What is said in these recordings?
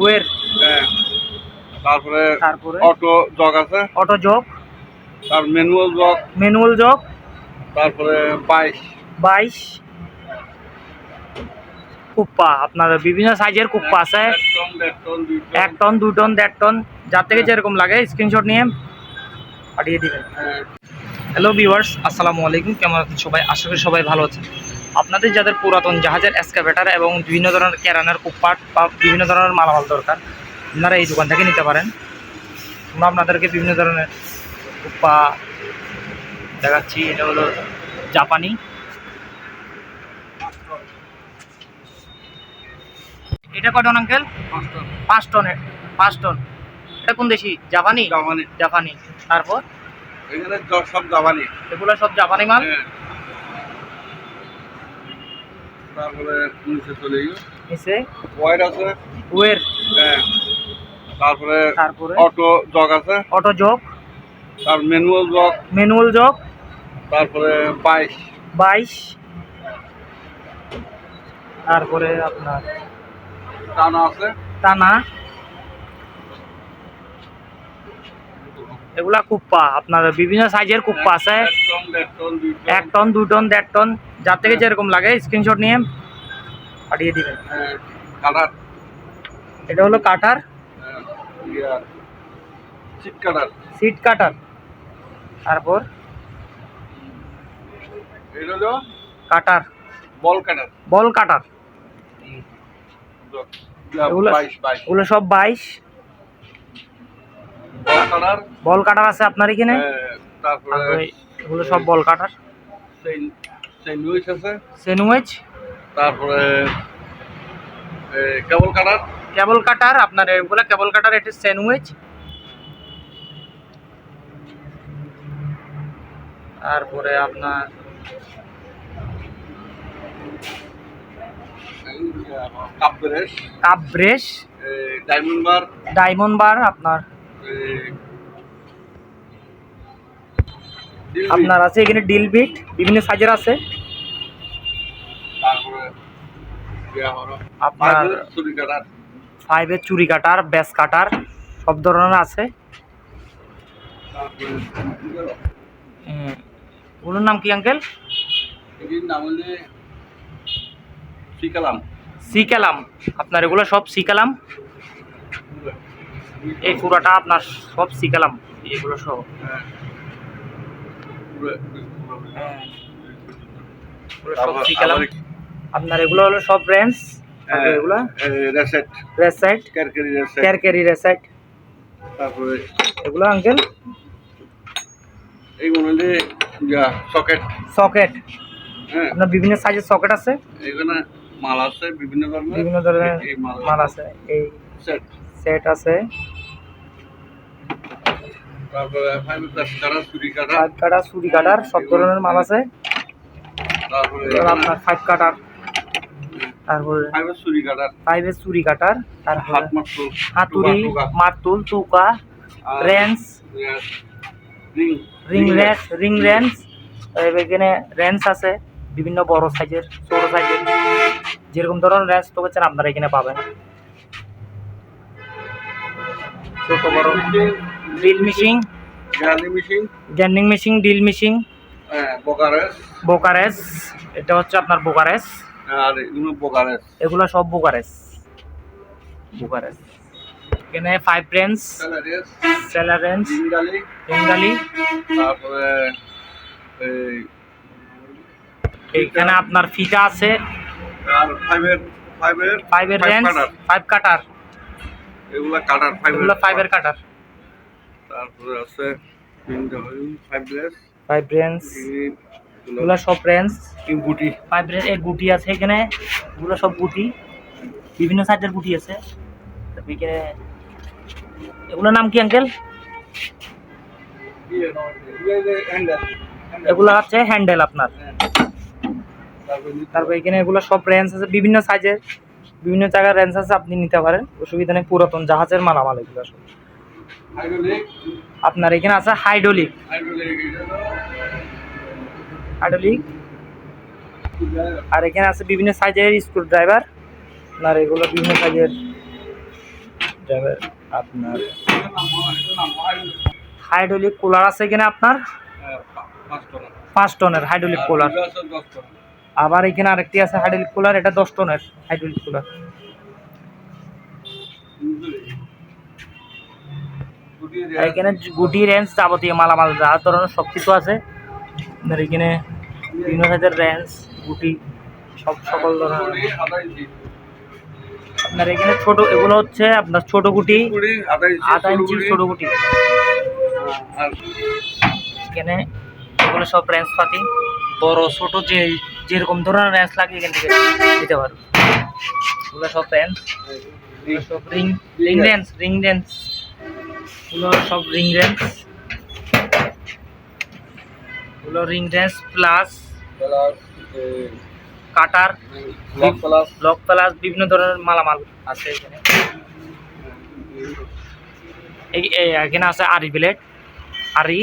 ওয়ের? হ্যাঁ। তারপরে তারপরে? অটো জগ আছে। Auto jack? তার ম্যানুয়াল জগ। Manual jack? তারপরে বাইশ। বাইশ? কুপ্পা আপনার বিভিন্ন সাইজের কুপ্পা আছে। এক টন দু টন দেড় টন যার থেকে যেরকম লাগে স্ক্রিনশট নিয়ে পাঠিয়ে দিবেন। হ্যাঁ, হ্যালো ভিউয়ার্স আসসালামু আলাইকুম কেমন আছেন সবাই? আশা করি সবাই ভালো আছেন। আপনাদের যাদের পুরাতন জাহাজের এসকাভেটার এবং বিভিন্ন ধরনের কেরানের কুপ্পাট বা বিভিন্ন ধরনের মালামাল দরকার আপনারা এই দোকান থেকে নিতে পারেন। আমরা আপনাদেরকে বিভিন্ন ধরনের কুপ্পা দেখাচ্ছি। এটা হলো জাপানি। এটা কটন আঙ্কেল? পাঁচ টন। পাঁচ টন। এটা কোন দেশি? জাপানি? জাপানি। জাপানি। তারপর? জ- সব জাপানি। এগুলো সব জাপানি মাল? হ্যাঁ। তারপরে নিচে চলে গেল নিচে ওয়াইড আছে। ওয়ের। হ্যাঁ। তারপরে তারপরে? অটো জগ আছে। Auto jack. তার ম্যানুয়াল জগ। Manual jack. তারপরে বাইশ। বাইশ। তারপরে আপনার টানা আছে। টানা। এগুলা কুপ্পা আপনার বিভিন্ন সাইজের কুপ্পা আছে। এক টন দুই টন দেড় টন। যার থেকে যেরকম লাগে স্ক্রিনশট নিয়ে পাঠিয়ে দিবেন। কাটার এটা হলো কাটার। কাটার সিট কাটার তারপর এটা হলো কাটার। বল কাটার বল কাটার এগুলো- সব বাইশ। বল কাটার আছে আপনার এখানে? হ্যাঁ, তারপরে তারপরে এগুলো সব বল কাটার স্যান্ডউইচ আছে। সেনুয়েজ তারপরে কেবল কাটার। কেবল কাটার আপনার এগুলো কেবল কাটার এটা স্যান্ডউইচ। তারপরে আপনার cup brush. Cup brush. Diamond bar. Diamond bar আপনার। আপনার আছে এখানে ডিল বিট বিভিন্ন সাইজের আছে তারপরে ইয়া হলো আপনার ফাইভের চুরি কাটার। ব্যাস কাটার সব ধরনের আছে। ওগুলোর নাম কি আঙ্কেল? নাম হলে সিকালাম। আপনার এগুলো সব সিকালাম? এই পুরাটা আপনার সব সিকালাম এগুলো সব। হ্যাঁ। হ্যাঁ। সব সিকালাম। আপনার এগুলো হলো সব রেঞ্জ হ্যাঁ, এগুলো? এ, রেসেট রেসাইট ক্যারকেরি রেসেট ক্যারকেরি রেসাইট তারপরে এগুলো আঙ্কেল এইগুলো ইয়া সকেট সকেট হ্যাঁ। আপনার বিভিন্ন সাইজের সকেট আছে? এখানে মাল আছে বিভিন্ন ধরনের। বিভিন্ন ধরনের এই মাল আছে। এই সেট সেট আছে। তারপরে ফাইভ কাটার চুরি কাটার সব ধরনের মাল আছে। তারপরে আপনার ফাইভ কাটার তারপরে ফাইভের চুরি কাটার। তারপরে হাত হাতুড়ি টোকা, টোকা। মারতুল রেঞ্জ ইয়া, ring ring wrench ring wrench এখানে রেঞ্চ আছে বিভিন্ন বড় সাইজের ছোট সাইজের। যেরকম ধরনের রেঞ্চ তো হচ্ছে আপনারা এখানে পাবেন। ছোট বড়। Drill machine grinding machine drill machine বোকারেস বোকারেস এটা হচ্ছে আপনার বোকারেস আর এগুলো বোকারেস এগুলো সব বোকারেস বোকারেস এখানে ফাইভ রেঞ্জ সেলার রেঞ্জ জিঙ্গালি বেঙ্গালি তারপরে এখানে আপনার ফিতা আছে। আর ফাইভের ফাইভের ফাইভের ফাইভ রেঞ্জ ফাইভ কাটার এগুলা কাটার ফাইভের এগুলো ফাইভের কাটার তারপরে আছে ফাইভ রেস ফাইভ রেঞ্জ এগুলো সব রেঞ্জ গুটি। ফাইভ রেঞ্জ এর গুটি আছে এখানে। এগুলো সব গুটি। বিভিন্ন সাইজের গুটি আছে। এখানে এগুলোর নাম কি আঙ্কেল এগুলো হচ্ছে হ্যান্ডেল আপনার। তারপর এখানে এগুলো সব রেঞ্জ আছে বিভিন্ন সাইজের বিভিন্ন জায়গার রেঞ্জ আছে আপনি নিতে পারেন। অসুবিধা নেই পুরাতন জাহাজের মালামাল এগুলো সব। আপনার এখানে আছে হাইড্রোলিক হাইড্রোলিক আর এখানে আছে বিভিন্ন সাইজের স্ক্রু ড্রাইভার আপনার এগুলো বিভিন্ন সাইজের এটা আপনার হাইড্রোলিক কুলার আছে কিনা আপনার? পাঁচ টনের হাইড্রোলিক কুলার আবার এখানে আরেকটি আছে হাইড্রোলিক কুলার এটা দশ টনের হাইড্রোলিক কুলার এখানে গুটি রেঞ্জ যাবতীয় মালামাল, যা ধরনের সব কিছু আছে। আপনার এখানে বিভিন্ন সাইজের রেঞ্জ গুটি সব সকল ধরনের। আপনার এখানে ছোট এগুলো হচ্ছে আপনার ছোট গুটি আধা ইঞ্চি ছোট গুটি। এখানে এগুলো সব রেঞ্জ পাতি। বড় ছোট যে যেরকম ধরনের রেঞ্জ লাগে এখান থেকে দিতে পারবে এগুলো সব এগুলো সব ring ring wrench ring wrench এগুলো সব রিং রেঞ্জ এগুলো ring wrench pliers cutter block pliers. বিভিন্ন ধরনের মালামাল আছে এখানে। এখানে আছে আরি প্লেট আরি।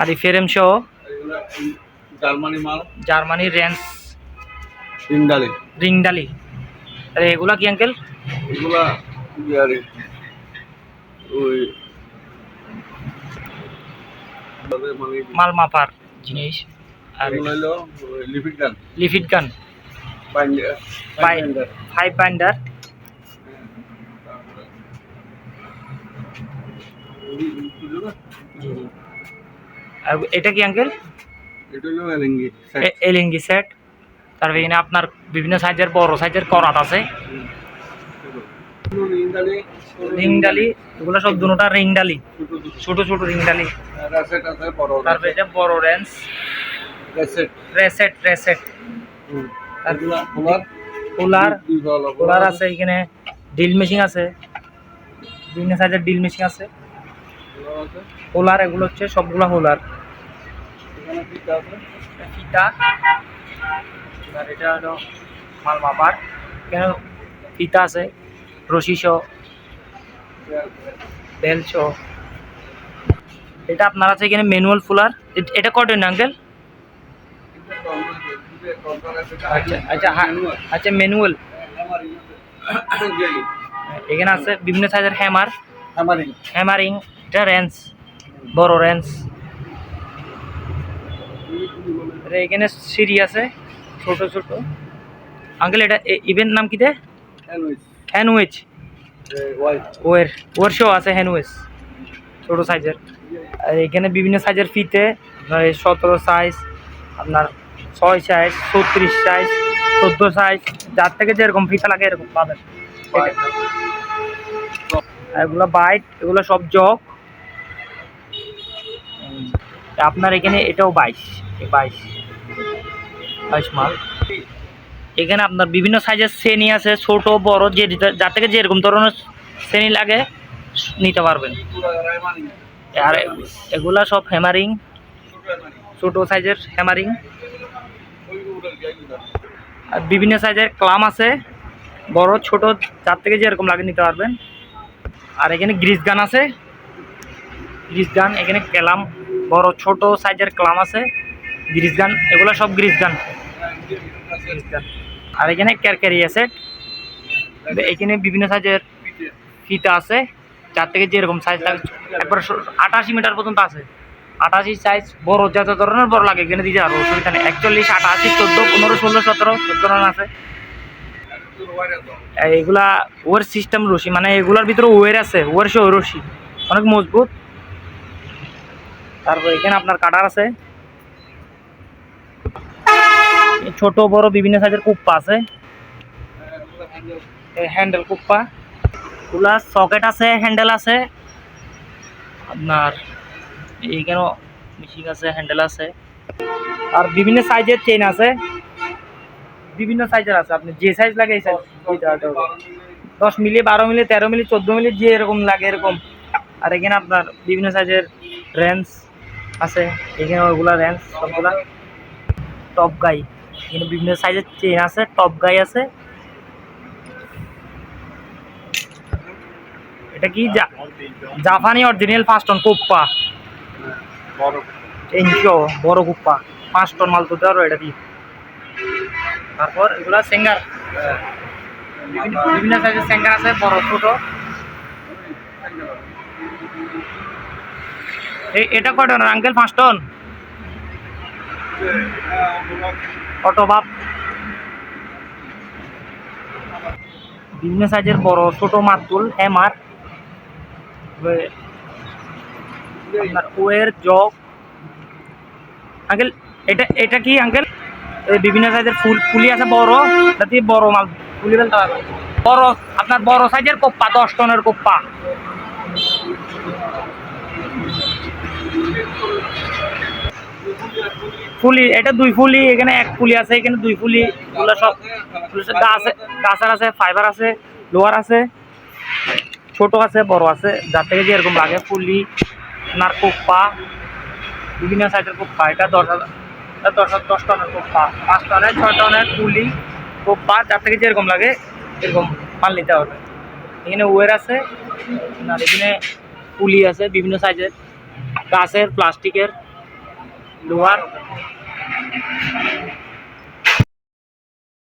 আরি ফেরেম সহ জার্মানি মাল। Germany range. রিংডালি আরে এগুলা কি আঙ্কেল? এগুলা ওই মাল মাপার জিনিস। আর হলো লিপিড গান। লিফিট গান। ফাইভ বাইন্ডার আর এটা কি আঙ্কেল এলিঙ্গি সেট তারপরে এখানে আপনার বিভিন্ন সাইজের বড় সাইজের করাত আছে। ইন্ডালি রিংডালি এগুলো সব দুটোটা রিংডালি। ছোট ছোট ছোট রিংডালি বড় তারপরে এটা বড় wrench ratchet. Ratchet ratchet. Cooler. Cooler. আছে এখানে। ড্রিল মেশিন আছে। বিভিন্ন সাইজের ড্রিল মেশিন আছে। হোলার এগুলো হচ্ছে সবগুলো হোলার ফিতা আর এটা হলো মাল মাপার। এখানে ফিতা আছে। রশি সহ বেল সহ এটা আপনার আছে এখানে ম্যানুয়াল ফুলার। এটা কটন আঙ্কেল আচ্ছা আচ্ছা আচ্ছা ম্যানুয়াল এখানে আছে বিভিন্ন সাইজের হ্যামার হ্যামারিং এটা রেঞ্জ বড় রেঞ্জ এখানে সিঁড়ি আছে ছোট ছোট। আঙ্কেল এটা ইভেন্ট নাম কি দে হ্যান্ডউইচ ওয়ের ওয়ের শো আছে হ্যান্ডউইচ ছোট সাইজের আর এখানে বিভিন্ন সাইজের ফিতে আপনার সতেরো সাইজ আপনার ছয় সাইজ ছত্রিশ সাইজ চোদ্দ সাইজ যার থেকে যেরকম ফিতা লাগে এরকম পাবেন। এগুলো বাইট এগুলো সব জগ আপনার এখানে এটাও বাইশ বাইশ। বাইশ মাল। এখানে আপনার বিভিন্ন সাইজের শ্রেণি আছে, ছোট, বড়, যে যার থেকে যেরকম ধরনের শ্রেণি লাগে, নিতে পারবেন। আর এগুলা সব হ্যামারিং ছোট সাইজের হ্যামারিং আর বিভিন্ন সাইজের ক্লাম আছে, বড়, ছোট, যার থেকে যেরকম লাগে নিতে পারবেন। আর এখানে গ্রিস গান আছে। গ্রিস গান, এখানে ক্যালাম বড়, ছোট সাইজের ক্লাম আছে। গ্রিস গান, এগুলো সব গ্রিস গান। গ্রিস গান। আর এখানে ক্যারক্যারি আছে। এখানে বিভিন্ন সাইজের ফিতা আছে। যার থেকে যেরকম সাইজ লাগে একবার আটাশি মিটার পর্যন্ত আছে। আটাশি সাইজ বড় যত ধরনের বড় লাগে, এখানে দিতে পারব, অসুবিধা নেই। একচল্লিশ, আটাশি, চোদ্দ, পনেরো, ষোলো, সতেরো, চোদ্দ আছে। এগুলা ওয়ার সিস্টেম রশি মানে এগুলার ভিতরে ওয়ের আছে, ওয়ার সহ রশি। অনেক মজবুত। তারপর এখানে আপনার কাটার আছে এই ছোট, বড় বিভিন্ন সাইজের কুপ্পা আছে। হ্যান্ডেল কুপ্পা। এগুলা সকেট আছে হ্যান্ডেল আছে। আপনার এইখানেও মেশিন আছে হ্যান্ডেল আছে। আর বিভিন্ন সাইজের চেন আছে। বিভিন্ন সাইজের আছে, আপনি যে সাইজ লাগে এই সাইজ দশ মিলি, বারো মিলি, তেরো মিলি, চোদ্দ মিলি, যে এরকম লাগে এরকম। আর এখানে আপনার বিভিন্ন সাইজের রেঞ্জ আছে। এখানে ওগুলা রেঞ্জ সবগুলা। টপ গাই এখানে বিভিন্ন সাইজের চেন আছে টপ গাই আছে। এটা কি? জাপানি অরিজিনাল পাঁচ টন কোপ্পা। তিনশো বড় কুপ্পা। পাঁচ টন মাল তুলতে পারো এটা দিয়ে। তারপর এগুলা সেঙ্গার বিভিন্ন সাইজের সেঙ্গার আছে, বড়, ছোট। এটা কয় টন আঙ্কেল পাঁচ টন অটো বাপ। বিভিন্ন সাইজের বড় ছোট মাতুল হ্যামার আপনার ওয়ের জগ। আঙ্কেল, এটা এটা কি আঙ্কেল? বিভিন্ন সাইজের ফুল ফুলি আছে বড় যাতে বড় মাল। ফুলি ফেলতে পারবে বড়, আপনার বড় সাইজের কোপ্পা, দশ টনের কোপ্পা। ফুলি, এটা দুই ফুলি, এখানে এক ফুলি আছে, এখানে দুই ফুলি, এগুলো সব গাছ গাছের আছে ফাইবার আছে, লোহার আছে, ছোট আছে, বড় আছে, যার থেকে যেরকম লাগে, ফুলি আপনার কোপ্পা, বিভিন্ন সাইজের কোপ্পা, এটা দশ হাজার দশ দশ টনের কোপ্পা, পাঁচ টনের, ছয় টনের ফুলি, কোপ্পা, যার থেকে যেরকম লাগে, এরকম মাল নিতে হবে। এখানে ওয়ের আছে, আর এখানে পুলি আছে, বিভিন্ন সাইজের, গাছের, প্লাস্টিকের লোহার